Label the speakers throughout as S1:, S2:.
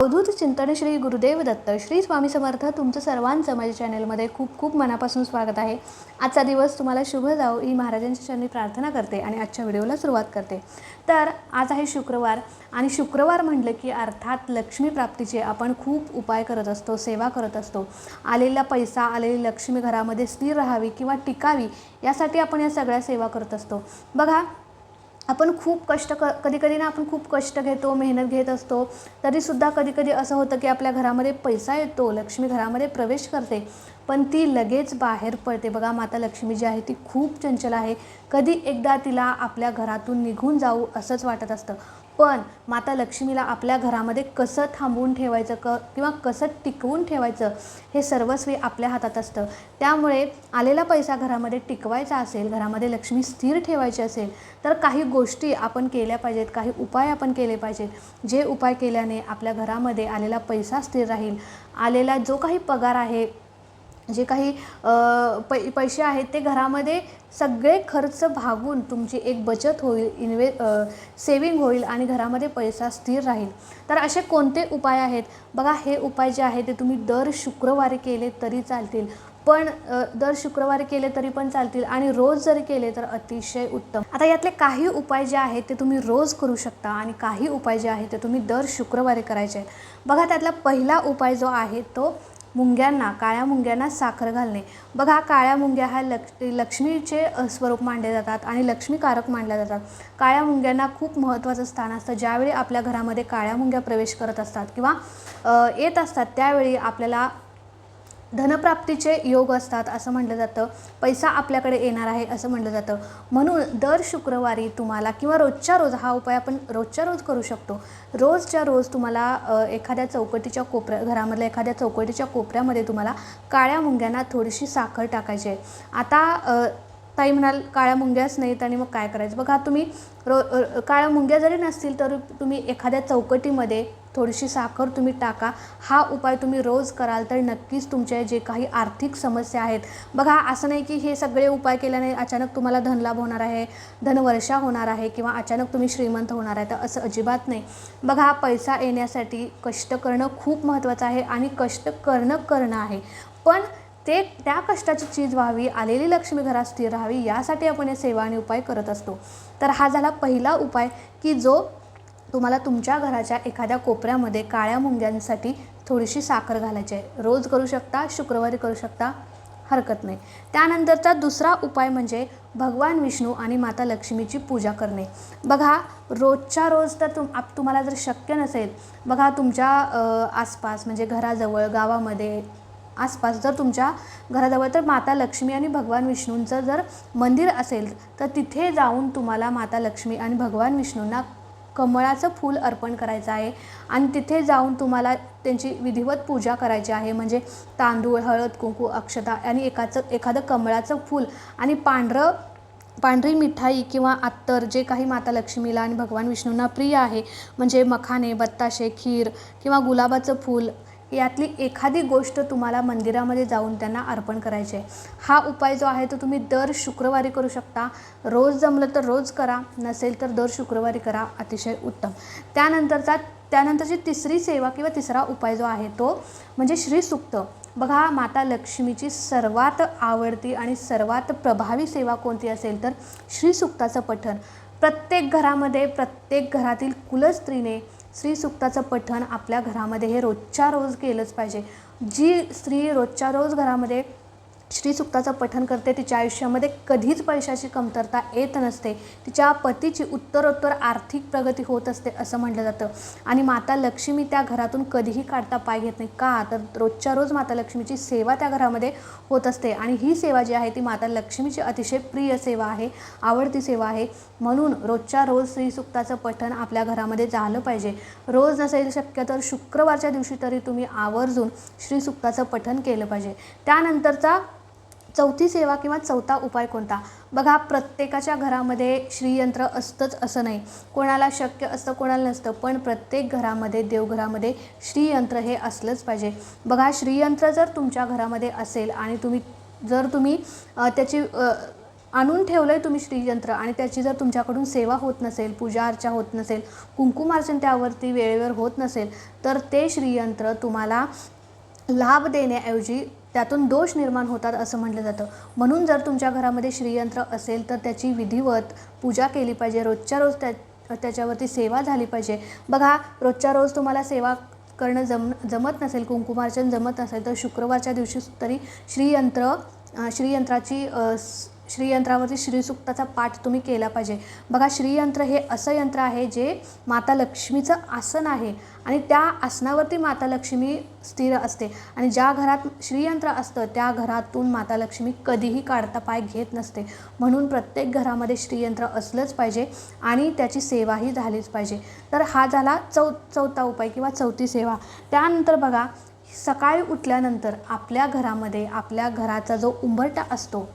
S1: अवधूत चिंतन श्री गुरुदेव दत्त. श्री स्वामी समर्थ तुमचं सर्वांचं माझ्या चॅनलमध्ये खूप खूप मनापासून स्वागत आहे. आजचा दिवस तुम्हाला शुभ जाओ ही महाराजांच्या चरणी प्रार्थना करते आणि आजच्या व्हिडिओला सुरुवात करते. तर आज आहे शुक्रवार आणि शुक्रवार म्हटलं की अर्थात लक्ष्मी प्राप्तीचे आपण खूप उपाय करत असतो सेवा करत असतो. आलेला पैसा आलेली लक्ष्मी घरामध्ये स्थिर राहावी किंवा टिकावी यासाठी आपण या सगळ्या सेवा करत असतो. बघा आपण खूप कष्ट क कधी कधी ना आपण खूप कष्ट घेतो मेहनत घेत असतो तरीसुद्धा कधी कधी असं होतं की आपल्या घरामध्ये पैसा येतो लक्ष्मी घरामध्ये प्रवेश करते पण ती लगेच बाहेर पडते. बघा माता लक्ष्मी जी आहे ती खूप चंचल आहे. कधी एकदा तिला आपल्या घरातून निघून जाऊ असंच वाटत असतं. पण माता लक्ष्मीला आपल्या घरामध्ये कसं थांबवून ठेवायचं क किंवा कसं टिकवून ठेवायचं हे सर्वस्वी आपल्या हातात असतं. त्यामुळे आलेला पैसा घरामध्ये टिकवायचा असेल घरामध्ये लक्ष्मी स्थिर ठेवायची असेल तर काही गोष्टी आपण केल्या पाहिजेत काही उपाय आपण केले पाहिजेत. जे उपाय केल्याने आपल्या घरामध्ये आलेला पैसा स्थिर राहील आलेला जो काही पगार आहे जे काही पै पैसे आहेत ते घरामध्ये सगळे खर्च भागून तुमची एक बचत होईल इन्वे सेविंग होईल आणि घरामध्ये पैसा स्थिर राहील. तर असे कोणते उपाय आहेत? बघा हे उपाय जे आहेत ते तुम्ही दर शुक्रवारी केले तरी चालतील. पण दर शुक्रवारी केले तरी पण चालतील आणि रोज जरी केले तर अतिशय उत्तम. आता यातले काही उपाय जे आहेत ते तुम्ही रोज करू शकता आणि काही उपाय जे आहेत ते तुम्ही दर शुक्रवारी करायचे आहेत. बघा त्यातला पहिला उपाय जो आहे तो मुंग्यांना काळ्या मुंग्यांना साखर घालणे. बघा काळ्या मुंग्या ह्या लक्ष लक्ष्मीचे स्वरूप मानले जातात आणि लक्ष्मीकारक मानल्या जातात. काळ्या मुंग्यांना खूप महत्त्वाचं स्थान असतं. ज्यावेळी आपल्या घरामध्ये काळ्या मुंग्या प्रवेश करत असतात किंवा येत असतात त्यावेळी आपल्याला धनप्राप्तीचे योग असतात असं म्हटलं जातं. पैसा आपल्याकडे येणार आहे असं म्हटलं जातं. म्हणून दर शुक्रवारी तुम्हाला किंवा रोजच्या रोज हा उपाय आपण रोजच्या रोज करू शकतो. रोजच्या रोज तुम्हाला एखाद्या चौकटीच्या कोपऱ्या घरामधल्या एखाद्या चौकटीच्या कोपऱ्यामध्ये तुम्हाला काळ्या मुंग्यांना थोडीशी साखर टाकायची आहे. आता ताई म्हणाल काळ्या मुंग्याच नाहीत आणि मग काय करायचं? बघा तुम्ही रो काळ्या मुंग्या जरी नसतील तर तुम्ही एखाद्या चौकटीमध्ये थोडीशी साखर तुम्ही टाका. हा उपाय तुम्ही रोज कराल तर नक्कीच तुमचे जे काही आर्थिक समस्या आहेत बघा असं नाही की हे सगळे उपाय केल्याने अचानक तुम्हाला धनलाभ होणार आहे धनवर्षा होणार आहे किंवा अचानक तुम्ही श्रीमंत होणार आहे तर असं अजिबात नाही. बघा पैसा येण्यासाठी कष्ट करणं खूप महत्त्वाचं आहे आणि कष्ट करणं करणं आहे. पण ते त्या कष्टाची चीज व्हावी आलेली लक्ष्मी घरात स्थिर राहावी यासाठी आपण हे सेवा आणि उपाय करत असतो. तर हा झाला पहिला उपाय की जो तुम्हाला तुमच्या घराच्या एखाद्या कोपऱ्यामध्ये काळ्या मुंग्यांसाठी थोडीशी साखर घालायची आहे. रोज करू शकता शुक्रवारी करू शकता हरकत नाही. त्यानंतरचा दुसरा उपाय म्हणजे भगवान विष्णू आणि माता लक्ष्मीची पूजा करणे. बघा रोजच्या रोज तर तुम आप तुम्हाला जर शक्य नसेल बघा तुमच्या आसपास म्हणजे घराजवळ गावामध्ये आसपास जर तुमच्या घराजवळ तर माता लक्ष्मी आणि भगवान विष्णूंचं जर मंदिर असेल तर तिथे जाऊन तुम्हाला माता लक्ष्मी आणि भगवान विष्णूंना कमळाचं फूल अर्पण करायचं आहे. आणि तिथे जाऊन तुम्हाला त्यांची विधिवत पूजा करायची आहे. म्हणजे तांदूळ हळद कुंकू अक्षता आणि एकाचं एखादं कमळाचं फूल आणि पांढरं पांढरी मिठाई किंवा अत्तर जे काही माता लक्ष्मीला आणि भगवान विष्णूंना प्रिय आहे. म्हणजे मखाने बत्ताशे खीर किंवा गुलाबाचं फूल यातली एखादी गोष्ट तुम्हाला मंदिरामध्ये जाऊन त्यांना अर्पण करायची आहे. हा उपाय जो आहे तो तुम्ही दर शुक्रवारी करू शकता. रोज जमलं तर रोज करा नसेल तर दर शुक्रवारी करा अतिशय उत्तम. त्यानंतरचा त्यानंतरची तिसरी सेवा किंवा तिसरा उपाय जो आहे तो म्हणजे श्रीसुक्त बघा माता लक्ष्मीची सर्वात आवडती आणि सर्वात प्रभावी सेवा कोणती असेल तर श्रीसुक्ताचं पठण. प्रत्येक घरामध्ये प्रत्येक घरातील कुलस्त्रीने स्त्रीसुक्ताचं पठण आपल्या घरामध्ये हे रोजच्या रोज केलंच पाहिजे. जी स्त्री रोजच्या रोज घरामध्ये श्रीसुक्ताचं पठन करते. तिच्या आयुष्यामध्ये कधीच पैशाची कमतरता येत नसते. तिच्या पतीची उत्तरोत्तर आर्थिक प्रगती होत असते असं म्हटलं जातं. आणि माता लक्ष्मी त्या घरातून कधीही काढता पाय घेत नाही का? तर रोजच्या रोज माता लक्ष्मीची सेवा त्या घरामध्ये होत असते. आणि ही सेवा जी आहे ती माता लक्ष्मीची अतिशय प्रिय सेवा आहे आवडती सेवा आहे. म्हणून रोजच्या रोज श्रीसुक्ताचं पठन आपल्या घरामध्ये झालं पाहिजे. रोज नसेल शक्य तर शुक्रवारच्या दिवशी तरी तुम्ही आवर्जून श्रीसुक्ताचं पठन केलं पाहिजे. त्यानंतरचा चौथी सेवा किंवा चौथा उपाय कोणता? बघा प्रत्येकाच्या घरामध्ये श्रीयंत्र असतंच असं नाही. कोणाला शक्य असतं कोणाला नसतं पण प्रत्येक घरामध्ये देवघरामध्ये श्रीयंत्र हे असलंच पाहिजे. बघा श्रीयंत्र जर तुमच्या घरामध्ये असेल आणि तुम्ही जर तुम्ही त्याची आणून ठेवलं आहे तुम्ही श्रीयंत्र आणि त्याची जर तुमच्याकडून सेवा होत नसेल पूजा अर्चा होत नसेल कुंकुमार्चन त्यावरती वेळेवर होत नसेल तर ते श्रीयंत्र तुम्हाला लाभ देण्याऐवजी त्यातून दोष निर्माण होतात असं म्हटलं जातं. म्हणून जर तुमच्या घरामध्ये श्रीयंत्र असेल तर त्याची विधिवत पूजा केली पाहिजे. रोजच्या रोज त्या त्याच्यावरती सेवा झाली पाहिजे. बघा रोजच्या रोज तुम्हाला सेवा करणं जम जमत नसेल कुंकुमार्चन जमत नसेल तर शुक्रवारच्या दिवशी तरी श्रीयंत्र श्रीयंत्राची श्रीयंत्रावरती श्रीसुक्ताचा पाठ तुम्ही केला पाहिजे. बघा श्रीयंत्र हे असं यंत्र आहे जे माता लक्ष्मीचं आसन आहे आणि त्या आसनावरती माता लक्ष्मी स्थिर असते. आणि ज्या घरात श्रीयंत्र असतं त्या घरातून माता लक्ष्मी कधीही काढता पाय घेत नसते. म्हणून प्रत्येक घरामध्ये श्रीयंत्र असलंच पाहिजे आणि त्याची सेवाही झालीच पाहिजे. तर हा झाला चौ चौथा उपाय किंवा चौथी सेवा. त्यानंतर बघा सकाळी उठल्यानंतर आपल्या घरामध्ये आपल्या घराचा जो उंबरटा असतो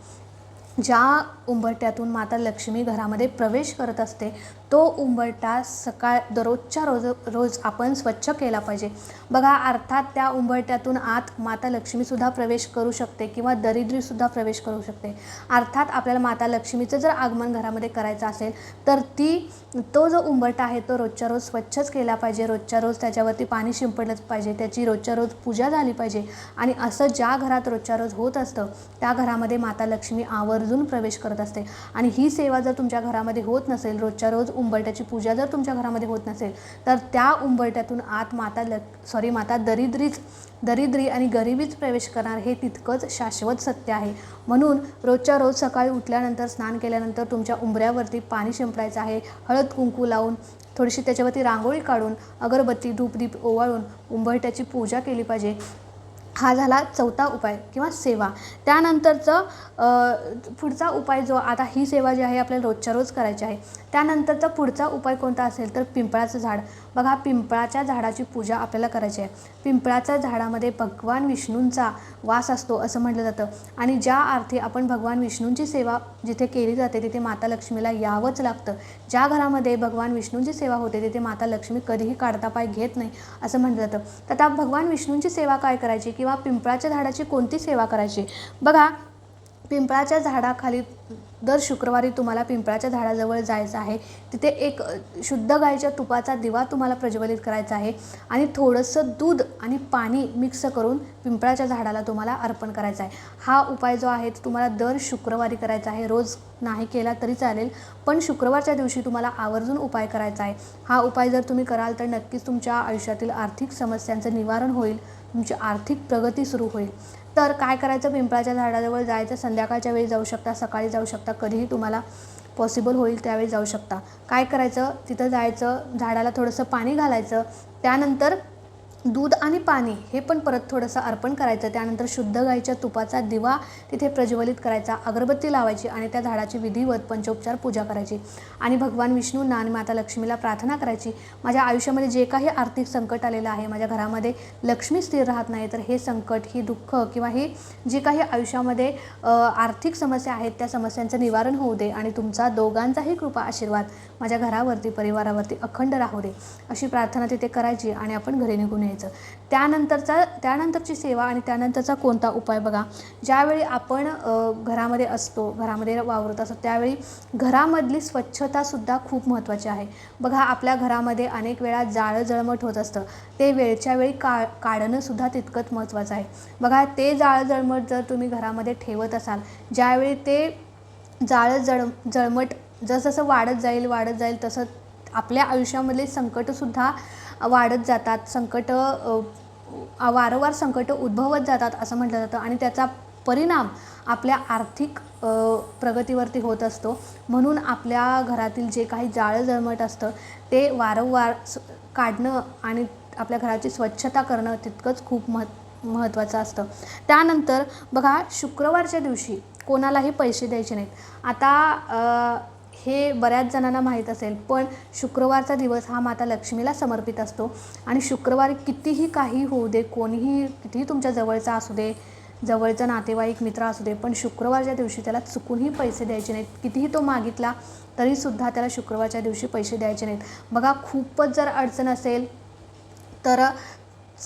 S1: ज्या उंबरट्यातून माता लक्ष्मी घरामध्ये प्रवेश करत असते तो उंबरटा सकाळ दररोजच्या रोज रोज आपण स्वच्छ केला पाहिजे. बघा अर्थात त्या उंबरट्यातून आत माता लक्ष्मीसुद्धा प्रवेश करू शकते किंवा दरिद्रीसुद्धा प्रवेश करू शकते. अर्थात आपल्याला माता लक्ष्मीचं जर आगमन घरामध्ये करायचं असेल तर ती तो जो उंबरटा आहे तो रोजच्या रोज स्वच्छच केला पाहिजे. रोजच्या रोज त्याच्यावरती पाणी शिंपडलंच पाहिजे. त्याची रोजच्या रोज पूजा झाली पाहिजे. आणि असं ज्या घरात रोजच्या रोज होत असतं त्या घरामध्ये माता लक्ष्मी आवर्जून प्रवेश करत असते. आणि ही सेवा जर तुमच्या घरामध्ये होत नसेल रोजच्या रोज उंबरट्याची पूजा जर तुमच्या घरामध्ये होत नसेल तर त्या उंबरट्यातून आत माता ल सॉरी माता दरिद्रीच दरिद्री आणि गरिबीच प्रवेश करणार हे तितकंच शाश्वत सत्य आहे. म्हणून रोजच्या रोज सकाळी उठल्यानंतर स्नान केल्यानंतर तुमच्या उंबऱ्यावरती पाणी शिंपडायचं आहे. हळद कुंकू लावून थोडीशी त्याच्यावरती रांगोळी काढून अगरबत्ती धूपदीप ओवाळून उंबरट्याची पूजा केली पाहिजे. हा झाला चौथा उपाय किंवा सेवा. त्यानंतरचं पुढचा उपाय जो आता ही सेवा जी आहे आपल्याला रोजच्या रोज करायची आहे. त्यानंतरचा पुढचा उपाय कोणता असेल तर पिंपळाचं झाड. बघा पिंपळाच्या झाडाची पूजा आपल्याला करायची आहे. पिंपळाच्या झाडामध्ये भगवान विष्णूंचा वास असतो असं म्हटलं जातं. आणि ज्या अर्थी आपण भगवान विष्णूंची सेवा जिथे केली जाते तिथे माता लक्ष्मीला यावंच लागतं. ज्या घरामध्ये भगवान विष्णूंची सेवा होते तिथे माता लक्ष्मी कधीही काढता पाय घेत नाही असं म्हटलं जातं. तर आता भगवान विष्णूंची सेवा काय करायची? की किंवा पिंपळाच्या झाडाची कोणती सेवा करायची? बघा पिंपळाच्या झाडाखाली दर शुक्रवारी तुम्हाला पिंपळाच्या झाडाजवळ जायचं आहे. तिथे एक शुद्ध गाईच्या तुपाचा दिवा तुम्हाला प्रज्वलित करायचा आहे आणि थोडंसं दूध आणि पाणी मिक्स करून पिंपळाच्या झाडाला तुम्हाला अर्पण करायचा आहे. हा उपाय जो आहे तो तुम्हाला दर शुक्रवारी करायचा आहे. रोज नाही केला तरी चालेल पण शुक्रवारच्या दिवशी तुम्हाला आवर्जून उपाय करायचा आहे. हा उपाय जर तुम्ही कराल तर नक्कीच तुमच्या आयुष्यातील आर्थिक समस्यांचं निवारण होईल. तुमची आर्थिक प्रगती सुरू होईल. तर काय करायचं? पिंपळाच्या झाडाजवळ जायचं. संध्याकाळच्या वेळी जाऊ शकता. सकाळी जाऊ शकता. कधीही तुम्हाला पॉसिबल होईल त्यावेळी जाऊ शकता. काय करायचं? तिथं जायचं. झाडाला थोडंसं पाणी घालायचं. त्यानंतर दूध आणि पाणी हे पण परत थोडंसं अर्पण करायचं. त्यानंतर शुद्ध गाईच्या तुपाचा दिवा तिथे प्रज्वलित करायचा. अगरबत्ती लावायची आणि त्या झाडाची विधिवत पंचोपचार पूजा करायची. आणि भगवान विष्णूंना आणि माता लक्ष्मीला प्रार्थना करायची. माझ्या आयुष्यामध्ये जे काही आर्थिक संकट आलेलं आहे माझ्या घरामध्ये लक्ष्मी स्थिर राहत नाही तर हे संकट ही दुःख किंवा ही जे काही आयुष्यामध्ये आर्थिक समस्या आहेत त्या समस्यांचं निवारण होऊ दे आणि तुमचा दोघांचाही कृपा आशीर्वाद माझ्या घरावरती परिवारावरती अखंड राहू दे. अशी प्रार्थना तिथे करायची आणि आपण घरी निघून यायचं. त्यानंतरचा त्यानंतरची सेवा आणि त्यानंतरचा कोणता उपाय बघा. ज्यावेळी आपण घरामध्ये असतो घरामध्ये वावरत असतो त्यावेळी घरामधली स्वच्छतासुद्धा खूप महत्त्वाची आहे. बघा आपल्या घरामध्ये अनेक वेळा जाळं जळमट होत असतं. ते वेळच्या वेळी का काढणंसुद्धा तितकंच महत्त्वाचं आहे. बघा ते जाळं जळमट जर तुम्ही घरामध्ये ठेवत असाल ज्यावेळी ते जाळं जळ जळमट जसजसं वाढत जाईल वाढत जाईल तसं आपल्या आयुष्यामधले संकटसुद्धा वाढत जातात संकट वारंवार संकट उद्भवत जातात असं म्हटलं जातं आणि त्याचा परिणाम आपल्या आर्थिक प्रगतीवरती होत असतो. म्हणून आपल्या घरातील जे काही जाळं जळमट असतं ते वारंवार काढणं आणि आपल्या घराची स्वच्छता करणं तितकंच खूप महत् महत्त्वाचं असतं. त्यानंतर बघा शुक्रवारच्या दिवशी कोणालाही पैसे द्यायचे नाहीत. आता हे बऱ्याच जणांना माहीत असेल पण शुक्रवारचा दिवस हा माता लक्ष्मीला समर्पित असतो. आणि शुक्रवारी कितीही काही होऊ दे कोणीही कितीही तुमच्या जवळचा असू दे जवळचा नातेवाईक मित्र असू दे पण शुक्रवारच्या दिवशी त्याला चुकूनही पैसे द्यायचे नाहीत. कितीही तो मागितला तरीसुद्धा त्याला शुक्रवारच्या दिवशी पैसे द्यायचे नाहीत. बघा खूपच जर अडचण असेल तर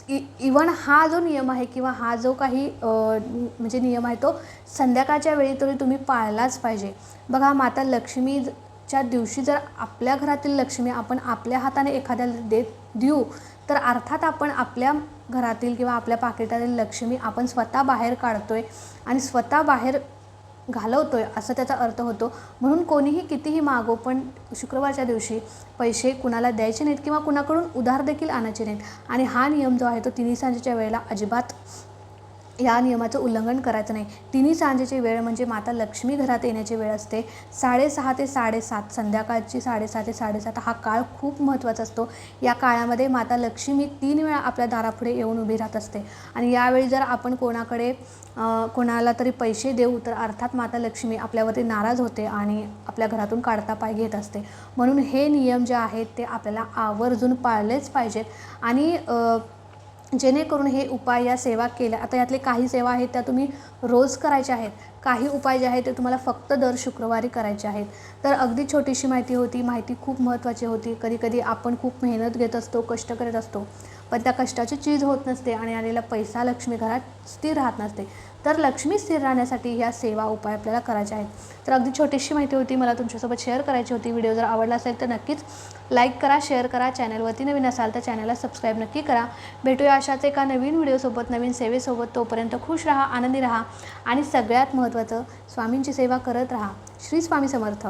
S1: इ इवन हा जो नियम आहे किंवा हा जो काही म्हणजे नियम आहे तो संध्याकाळच्या वेळी तरी तुम्ही पाळलाच पाहिजे. बघा माता लक्ष्मीच्या दिवशी जर आपल्या घरातील लक्ष्मी आपण आपल्या हाताने एखाद्याला देत देऊ तर अर्थात आपण आपल्या घरातील किंवा आपल्या पाकिटातील लक्ष्मी आपण स्वतः बाहेर काढतोय. आणि स्वतः बाहेर घालवतोय असं त्याचा अर्थ होतो. म्हणून कोणीही कितीही मागो पण शुक्रवारच्या दिवशी पैसे कुणाला द्यायचे नाहीत किंवा कुणाकडून उधार देखील आणायचे नाहीत. आणि हा नियम जो आहे तो तिन्ही सांजेच्या वेळेला अजिबात या नियमाचं उल्लंघन करायचं नाही. तिन्ही सांजेची वेळ म्हणजे माता लक्ष्मी घरात येण्याची वेळ असते. साडेसहा ते साडेसात संध्याकाळची साडेसहा ते साडेसात हा काळ खूप महत्त्वाचा असतो. या काळामध्ये माता लक्ष्मी तीन वेळा आपल्या दारापुढे येऊन उभी राहत असते. आणि यावेळी जर आपण कोणाकडे कोणाला तरी पैसे देऊ तर अर्थात माता लक्ष्मी आपल्यावरती नाराज होते आणि आपल्या घरातून काढता पाय घेत असते. म्हणून हे नियम जे आहेत ते आपल्याला आवर्जून पाळलेच पाहिजेत. आणि जेणेकरून हे उपाय या सेवा केल्या. आता यातले काही सेवा आहेत त्या तुम्ही रोज करायच्या आहेत. काही उपाय जे आहेत ते तुम्हाला फक्त दर शुक्रवारी करायचे आहेत. तर अगदी छोटीशी माहिती होती माहिती खूप महत्त्वाची होती. कधीकधी आपण खूप मेहनत घेत असतो कष्ट करत असतो. पण त्या कष्टाची चीज होत नसते आणि आलेला पैसा लक्ष्मी घरात स्थिर राहत नसते. तर लक्ष्मी स्थिर राहण्यासाठी ह्या सेवा उपाय आपल्याला करायचे आहेत. तर अगदी छोटीशी माहिती होती मला तुमच्यासोबत शेअर करायची होती. व्हिडिओ जर आवडला असेल तर नक्कीच लाईक करा शेअर करा. चॅनलवरती नवीन असाल तर चॅनलला सबस्क्राईब नक्की करा. भेटूया अशाच एका नवीन व्हिडिओसोबत नवीन सेवेसोबत. तोपर्यंत खुश राहा आनंदी राहा. आणि सगळ्यात महत्त्वाचं स्वामींची सेवा करत राहा. श्री स्वामी समर्थ.